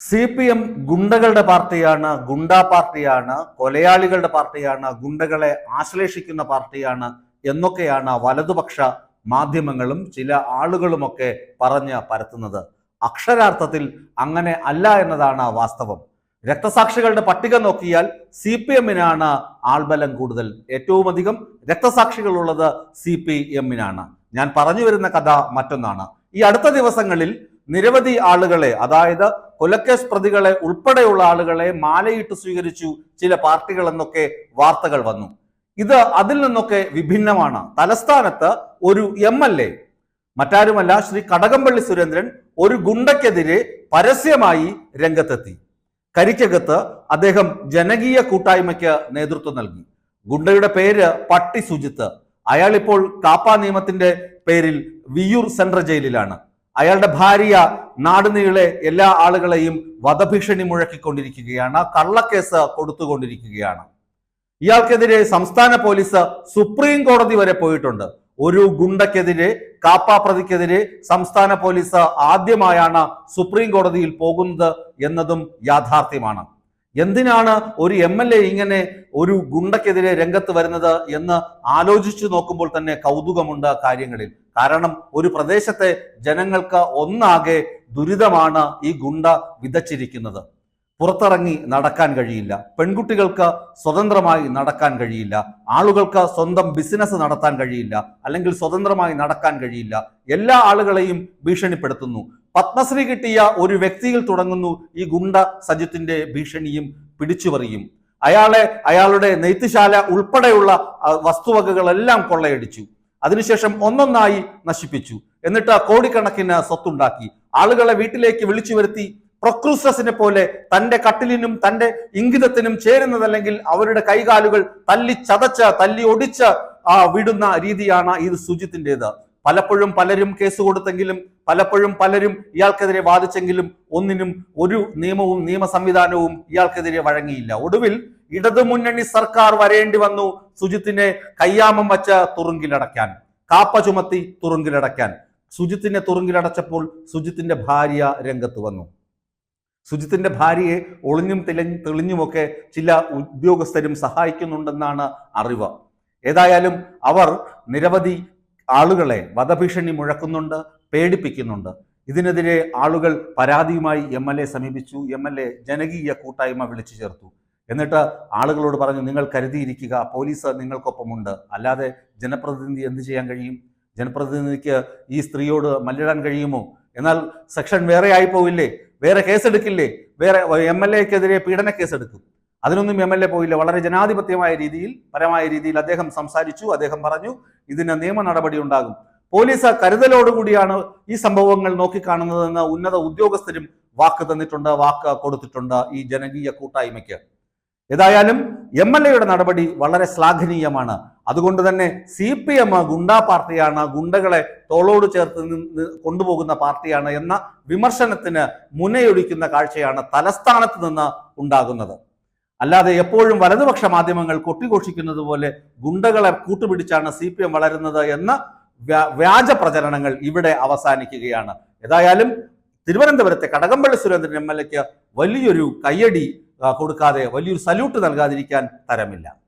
C P M ഗുണ്ടകളുടെ പാർട്ടിയാണ് ഗുണ്ടാ പാർട്ടിയാണ് കൊലയാളികളുടെ പാർട്ടിയാണ് ഗുണ്ടകളെ ആശ്ലേഷിക്കുന്ന പാർട്ടിയാണ് എന്നൊക്കെയാണ് വലതുപക്ഷ മാധ്യമങ്ങളും ചില ആളുകളുമൊക്കെ പറഞ്ഞ് പരത്തുന്നത്. അക്ഷരാർത്ഥത്തിൽ അങ്ങനെ അല്ല എന്നതാണ് വാസ്തവം. രക്തസാക്ഷികളുടെ പട്ടിക നോക്കിയാൽ സി പി എമ്മിനാണ് ആൾബലം കൂടുതൽ. ഏറ്റവും അധികം രക്തസാക്ഷികളുള്ളത് സി പി എമ്മിനാണ് ഞാൻ പറഞ്ഞു വരുന്ന കഥ മറ്റൊന്നാണ്. ഈ അടുത്ത ദിവസങ്ങളിൽ നിരവധി ആളുകളെ അതായത് കൊലക്കേസ് പ്രതികളെ ഉൾപ്പെടെയുള്ള ആളുകളെ മാലയിട്ട് സ്വീകരിച്ചു ചില പാർട്ടികൾ എന്നൊക്കെ വാർത്തകൾ വന്നു. ഇത് അതിൽ നിന്നൊക്കെ വിഭിന്നമാണ്. തലസ്ഥാനത്ത് ഒരു എം എൽ എ മറ്റാരുമല്ല ശ്രീ കടകംപള്ളി സുരേന്ദ്രൻ ഒരു ഗുണ്ടയ്ക്കെതിരെ പരസ്യമായി രംഗത്തെത്തി. കരിക്കകത്ത് അദ്ദേഹം ജനകീയ കൂട്ടായ്മയ്ക്ക് നേതൃത്വം നൽകി. ഗുണ്ടയുടെ പേര് പട്ടി സുജിത്ത് അയാൾ ഇപ്പോൾ കാപ്പ നിയമത്തിന്റെ പേരിൽ വിയൂർ സെൻട്രൽ ജയിലിലാണ്. അയാളുടെ ഭാര്യ നാടുനീളെ എല്ലാ ആളുകളെയും വധഭീഷണി മുഴക്കിക്കൊണ്ടിരിക്കുകയാണ് കള്ളക്കേസ് കൊടുത്തുകൊണ്ടിരിക്കുകയാണ്. ഇയാൾക്കെതിരെ സംസ്ഥാന പോലീസ് സുപ്രീം കോടതി വരെ പോയിട്ടുണ്ട്. ഒരു ഗുണ്ടക്കെതിരെ കാപ്പ പ്രതിക്കെതിരെ സംസ്ഥാന പോലീസ് ആദ്യമായാണ് സുപ്രീം കോടതിയിൽ പോകുന്നത് എന്നതും യാഥാർത്ഥ്യമാണ്. എന്തിനാണ് ഒരു എം എൽ എ ഇങ്ങനെ ഒരു ഗുണ്ടക്കെതിരെ രംഗത്ത് വരുന്നത് എന്ന് ആലോചിച്ചു നോക്കുമ്പോൾ തന്നെ കൗതുകമുണ്ട് കാര്യങ്ങളിൽ. കാരണം ഒരു പ്രദേശത്തെ ജനങ്ങൾക്ക് ഒന്നാകെ ദുരിതമാണ് ഈ ഗുണ്ട വിതച്ചിരിക്കുന്നത്. പുറത്തിറങ്ങി നടക്കാൻ കഴിയില്ല. പെൺകുട്ടികൾക്ക് സ്വതന്ത്രമായി നടക്കാൻ കഴിയില്ല. ആളുകൾക്ക് സ്വന്തം ബിസിനസ് നടത്താൻ കഴിയില്ല. അല്ലെങ്കിൽ സ്വതന്ത്രമായി നടക്കാൻ കഴിയില്ല. എല്ലാ ആളുകളെയും ഭീഷണിപ്പെടുത്തുന്നു. പത്മശ്രീ കിട്ടിയ ഒരു വ്യക്തിയിൽ തുടങ്ങുന്നു ഈ ഗുണ്ട സജിത്തിന്റെ ഭീഷണിയും പിടിച്ചുപറിയും. അയാളെ അയാളുടെ നെയ്ത്തുശാല ഉൾപ്പെടെയുള്ള വസ്തുവകകളെല്ലാം കൊള്ളയടിച്ചു. അതിനുശേഷം ഒന്നൊന്നായി നശിപ്പിച്ചു. എന്നിട്ട് കോടിക്കണക്കിന് സ്വത്തുണ്ടാക്കി. ആളുകളെ വീട്ടിലേക്ക് വിളിച്ചു വരുത്തി. പ്രൊക്രൂസസിനെ പോലെ തന്റെ കട്ടിലിനും തന്റെ ഇംഗിതത്തിനും ചേരുന്നതല്ലെങ്കിൽ അവരുടെ കൈകാലുകൾ തല്ലി ചതച്ച് തല്ലി ഒടിച്ച് ആ വിടുന്ന രീതിയാണ് ഇത് സുജിത്തിന്റെത് പലപ്പോഴും പലരും കേസ് കൊടുത്തെങ്കിലും പലപ്പോഴും പലരും ഇയാൾക്കെതിരെ വാദിച്ചെങ്കിലും ഒന്നിനും ഒരു നിയമവും നിയമ സംവിധാനവും ഇയാൾക്കെതിരെ വഴങ്ങിയില്ല. ഒടുവിൽ ഇടതുമുന്നണി സർക്കാർ വരേണ്ടി വന്നു സുജിത്തിനെ കയ്യാമം വച്ച തുറുങ്കിലടയ്ക്കാൻ കാപ്പ ചുമത്തി തുറുങ്കിലടയ്ക്കാൻ. സുജിത്തിനെ തുറുങ്കിലടച്ചപ്പോൾ സുജിത്തിന്റെ ഭാര്യ രംഗത്ത് വന്നു. സുജിത്തിന്റെ ഭാര്യയെ ഒളിഞ്ഞും തെളിഞ്ഞ് തെളിഞ്ഞുമൊക്കെ ചില ഉദ്യോഗസ്ഥരും സഹായിക്കുന്നുണ്ടെന്നാണ് അറിവ്. ഏതായാലും അവർ നിരവധി ആളുകളെ വധഭീഷണി മുഴക്കുന്നുണ്ട് പേടിപ്പിക്കുന്നുണ്ട്. ഇതിനെതിരെ ആളുകൾ പരാതിയുമായി എം എൽ എ സമീപിച്ചു. എം എൽ എ ജനകീയ കൂട്ടായ്മ വിളിച്ചു ചേർത്തു. എന്നിട്ട് ആളുകളോട് പറഞ്ഞു നിങ്ങൾ കരുതിയിരിക്കുക പോലീസ് നിങ്ങൾക്കൊപ്പമുണ്ട്. അല്ലാതെ ജനപ്രതിനിധി എന്ത് ചെയ്യാൻ കഴിയും? ജനപ്രതിനിധിക്ക് ഈ സ്ത്രീയോട് മല്ലിടാൻ കഴിയുമോ? എന്നാൽ സെക്ഷൻ വേറെ ആയിപ്പോവില്ലേ? വേറെ കേസെടുക്കില്ലേ? വേറെ എം എൽ എക്കെതിരെ പീഡന കേസെടുക്കും അതിനൊന്നും എം എൽ എ പോയില്ല. വളരെ ജനാധിപത്യമായ രീതിയിൽ പരമായ രീതിയിൽ അദ്ദേഹം സംസാരിച്ചു അദ്ദേഹം പറഞ്ഞു ഇതിന് നിയമ നടപടി ഉണ്ടാകും. പോലീസ് കരുതലോടുകൂടിയാണ് ഈ സംഭവങ്ങൾ നോക്കിക്കാണുന്നതെന്ന് ഉന്നത ഉദ്യോഗസ്ഥരും വാക്ക് തന്നിട്ടുണ്ട് വാക്ക് കൊടുത്തിട്ടുണ്ട് ഈ ജനകീയ കൂട്ടായ്മയ്ക്ക്. ഏതായാലും എം എൽ എയുടെ നടപടി വളരെ ശ്ലാഘനീയമാണ്. അതുകൊണ്ട് തന്നെ സി പി എം ഗുണ്ടാ പാർട്ടിയാണ് ഗുണ്ടകളെ തോളോട് ചേർത്ത് കൊണ്ടുപോകുന്ന പാർട്ടിയാണ് എന്ന വിമർശനത്തിന് മുനയൊഴിക്കുന്ന കാഴ്ചയാണ് തലസ്ഥാനത്ത് നിന്ന് ഉണ്ടാകുന്നത്. അല്ലാതെ എപ്പോഴും വലതുപക്ഷ മാധ്യമങ്ങൾ കൊട്ടിഘോഷിക്കുന്നത് പോലെ ഗുണ്ടകളെ കൂട്ടുപിടിച്ചാണ് സി പി എം വളരുന്നത് എന്ന വ്യാ- വ്യാജ പ്രചരണങ്ങൾ ഇവിടെ അവസാനിക്കുകയാണ്. ഏതായാലും തിരുവനന്തപുരത്തെ കടകംപള്ളി സുരേന്ദ്രൻ എം എൽ എക്ക് വലിയൊരു കയ്യടി കൊടുക്കാതെ വലിയൊരു സല്യൂട്ട് നൽകാതിരിക്കാൻ തരമില്ല.